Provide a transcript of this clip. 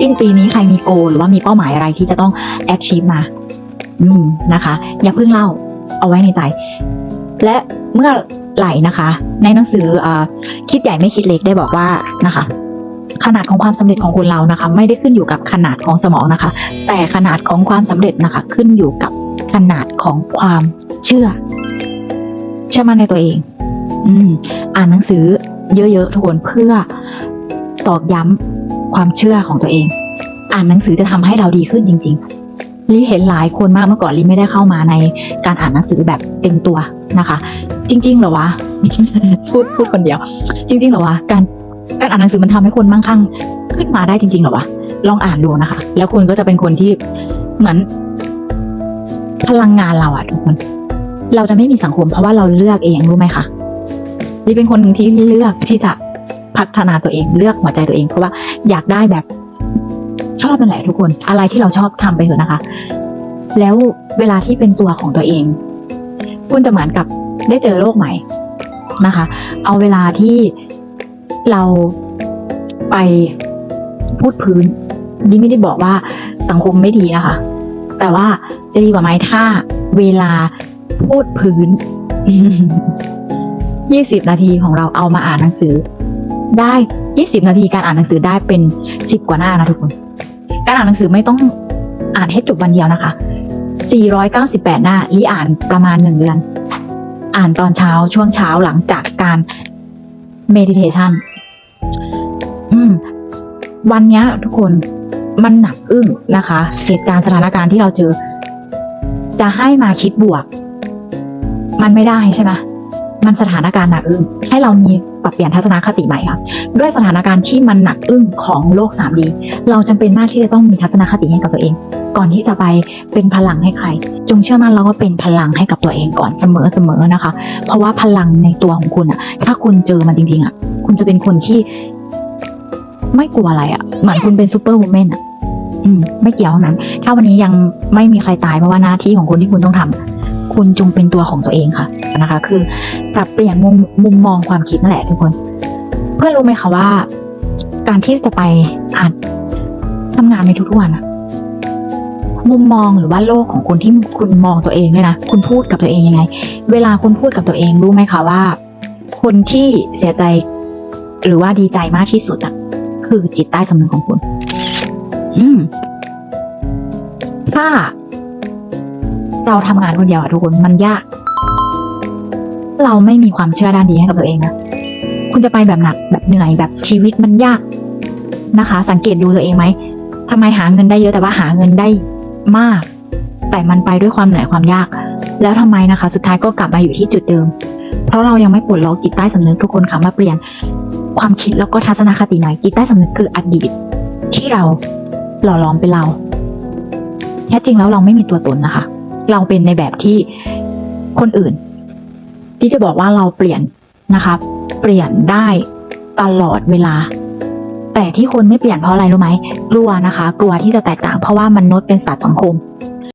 สิ้นปีนี้ใครมีโก หรือว่ามีเป้าหมายอะไรที่จะต้อง achieve มา อืมนะคะ อย่าเพิ่งเล่าเอาไว้ในใจ และเมื่อไหร่นะคะ ในหนังสืออาคิดใหญ่ไม่คิดเล็กได้บอกว่านะคะ ขนาดของความสำเร็จของคนเรานะคะ ไม่ได้ขึ้นอยู่กับขนาดของสมองนะคะ แต่ขนาดของความสำเร็จนะคะ ขึ้นอยู่กับขนาดของความเชื่อ เชื่อมั่นในตัวเอง อืม อ่านหนังสือเยอะๆทุกคนเพื่อตอกย้ำ ความเชื่อของตัวเอง อ่านหนังสือจะทำให้เราดีขึ้นจริง ๆลิเห็นหลายคนมากเมื่อก่อนลิไม่ได้เข้ามาในการอ่านหนังสือแบบเต็มตัวนะคะ จริง ๆ เหรอวะพูดพูดคนเดียว จริง ๆ เหรอวะการการอ่านหนังสือมันทำให้คนมั่งคั่งขึ้นมาได้จริง ๆ เหรอวะลองอ่านดูนะคะ แล้วคุณก็จะเป็นคนที่เหมือนพลังงานเราอะทุกคน เราจะไม่มีสังคมเพราะว่าเราเลือกเองรู้ไหมคะลิเป็นคนหนึ่งที่เลือกที่จะ พัฒนาตัวเองเลือกหัวใจตัวเองเพราะว่าอยากได้แบบชอบนั่นแหละทุกคน อะไรที่เราชอบทำไปเถอะนะคะ แล้วเวลาที่เป็นตัวของตัวเอง คุณจะเหมือนกับได้เจอโลกใหม่นะคะ เอาเวลาที่เราไปพูดพื้นนี่ไม่ได้บอกว่าสังคมไม่ดีนะคะ แต่ว่าจะดีกว่าไหมถ้าเวลาพูดพื้นยี่สิบนาทีของเราเอามาอ่านหนังสือ ได้ยี่สิบนาทีการอ่านหนังสือได้เป็นสิบกว่าหน้านะทุกคน การอ่านหนังสือไม่ต้องอ่านให้จบวันเดียวนะคะ 498 หน้าลีอ่านประมาณหนึ่งเดือน อ่านตอนเช้าช่วงเช้าหลังจากการเมดิเทชันอืม วันนี้ทุกคนมันหนักอึ้งนะคะ เหตุการณ์สถานการณ์ที่เราเจอ จะให้มาคิดบวก มันไม่ได้ใช่ไหม มันสถานการณ์หนักอึ้งให้เรามีปรับเปลี่ยนทัศนคติใหม่ค่ะด้วยสถานการณ์ที่มันหนักอึ้งของโลก 3D เราจำเป็นมากที่จะต้องมีทัศนคติให้กับตัวเอง ก่อนที่จะไปเป็นพลังให้ใคร จงเชื่อมั่นแล้วว่าเป็นพลังให้กับตัวเองก่อนเสมอเสมอนะคะ เพราะว่าพลังในตัวของคุณอะถ้าคุณเจอมันจริงๆอะคุณจะเป็นคนที่ ไม่กลัวอะไรอะเหมือนคุณเป็นซูเปอร์วูแมนอะไม่เกี่ยวเท่านั้น ถ้าวันนี้ยังไม่มีใครตายเพราะว่าหน้าที่ของคุณที่คุณต้องทำ คุณจงเป็นตัวของตัวเองค่ะนะคะ คือปรับเปลี่ยนมุมมุมมองความคิดนั่นแหละทุกคน เพื่อนรู้ไหมคะว่า การที่จะไปอ่านทำงานในทุกๆวันมุมมองหรือว่าโลกของคุณที่คุณมองตัวเองเนี่ยนะคุณพูดกับตัวเองยังไง เวลาคุณพูดกับตัวเองรู้ไหมคะว่า คนที่เสียใจหรือว่าดีใจมากที่สุดอะคือจิตใต้สำนึกของคุณ อืมถ้า เราทำงานคนเดียวอะทุกคนมันยาก เราไม่มีความเชื่อด้านดีให้กับตัวเองนะคุณจะไปแบบหนักแบบเหนื่อยแบบชีวิตมันยากนะคะ สังเกตดูตัวเองไหมทำไมหาเงินได้เยอะแต่ว่าหาเงินได้มาก แต่มันไปด้วยความเหนื่อยความยาก แล้วทำไมนะคะ สุดท้ายก็กลับมาอยู่ที่จุดเดิม เพราะเรายังไม่ปลดล็อกจิตใต้สำนึกทุกคนค่ะมาเปลี่ยนความคิดแล้วก็ทัศนคติใหม่จิตใต้สำนึกคืออดีต ที่เราหล่อหลอมเป็นเราแท้จริงแล้วเราไม่มีตัวตนนะคะ เราเป็นในแบบที่คนอื่น ที่จะบอกว่าเราเปลี่ยนนะคะ เปลี่ยนได้ตลอดเวลา แต่ที่คนไม่เปลี่ยนเพราะอะไรรู้ไหมกลัวนะคะ กลัวที่จะแตกต่างเพราะว่ามนุษย์เป็นสัตว์สังคม